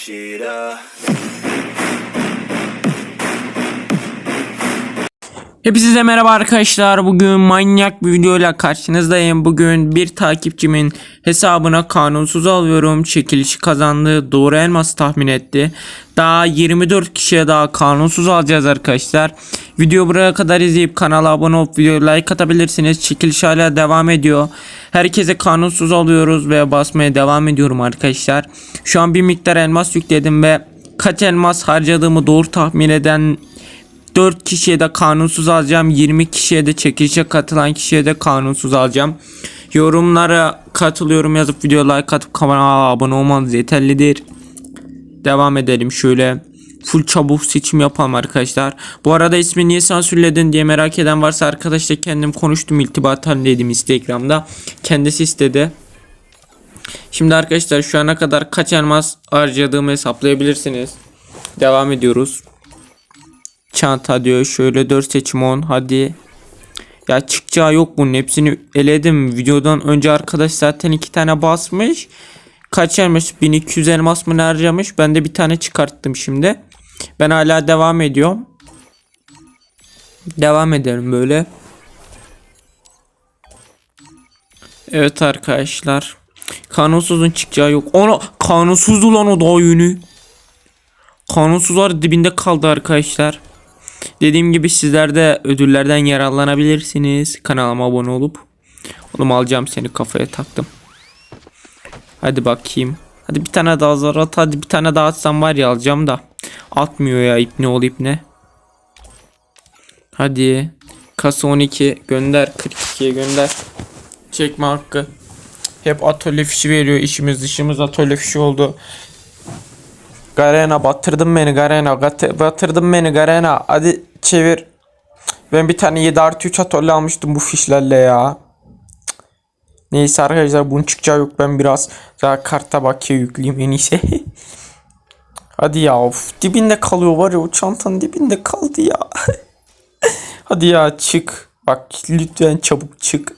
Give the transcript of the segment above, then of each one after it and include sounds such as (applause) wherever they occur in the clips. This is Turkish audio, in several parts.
shit up. Hepinize merhaba arkadaşlar. Bugün manyak bir videoyla karşınızdayım. Bugün bir takipçimin hesabına kanunsuz alıyorum. Çekilişi kazandı. Doğru elması tahmin etti. Daha 24 kişiye daha kanunsuz alacağız arkadaşlar. Video buraya kadar izleyip kanala abone olup videoya like atabilirsiniz. Çekiliş hala devam ediyor. Herkese kanunsuz alıyoruz ve basmaya devam ediyorum arkadaşlar. Şu an bir miktar elmas yükledim ve kaç elmas harcadığımı doğru tahmin eden 4 kişiye de kanunsuz alacağım. 20 kişiye de çekilişe katılan kişiye de kanunsuz alacağım. Yorumlara katılıyorum yazıp video like atıp kanala abone olmanız yeterlidir. Devam edelim şöyle. Full çabuk seçim yapalım arkadaşlar. Bu arada ismi niye sansürledin diye merak eden varsa arkadaşlar kendim konuştum iltibat halindeydim Instagram'da. Kendisi istedi. Şimdi arkadaşlar şu ana kadar kaç elmas harcadığımı hesaplayabilirsiniz. Devam ediyoruz. Çanta diyor şöyle 4 seçim 10 hadi. Ya çıkacağı yok bunun hepsini eledim. Videodan önce arkadaş zaten iki tane basmış. Kaç elmas 1200 elmas mı harcamış. Ben de bir tane çıkarttım şimdi. Ben hala devam ediyorum. Devam edelim böyle. Evet arkadaşlar. Kanunsuzun çıkacağı yok. Ona kanunsuzdu lan o daha yönü. Kanunsuzlar dibinde kaldı arkadaşlar. Dediğim gibi sizler de ödüllerden yararlanabilirsiniz. Kanalıma abone olup. Oğlum alacağım seni kafaya taktım. Hadi bakayım. Hadi bir tane daha zar at. Hadi bir tane daha atsam var ya alacağım da. Atmıyor ya ip ne ol ip ne. Hadi. Kasa 12 gönder. 42'ye gönder. Çekme hakkı. Hep atölye fişi veriyor. İşimiz dışımız atölye fişi oldu. Garena batırdın beni Garena batırdın beni Garena. Hadi çevir. Ben bir tane 7 artı 3 atölye almıştım bu fişlerle ya. Neyse arkadaşlar bunun çıkacağı yok. Ben biraz daha karta bakıyor yükleyeyim en iyisi. (laughs) Hadi ya of dibinde kalıyor var ya o çantanın dibinde kaldı ya. (laughs) Hadi ya çık. Bak lütfen çabuk çık.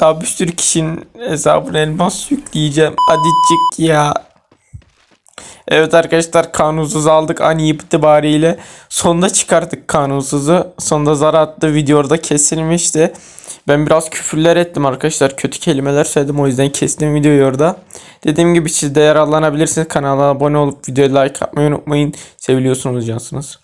Daha bir sürü kişinin hesabına elmas yükleyeceğim. Hadi çık ya Evet arkadaşlar kanunsuz aldık an itibariyle. Sonunda çıkarttık kanunsuzu. Sonunda zar attı video orada kesilmişti. Ben biraz küfürler ettim arkadaşlar. Kötü kelimeler söyledim o yüzden kestim videoyu orada. Dediğim gibi siz de yararlanabilirsiniz. Kanala abone olup videoya like atmayı unutmayın. Seviliyorsunuz cansınız.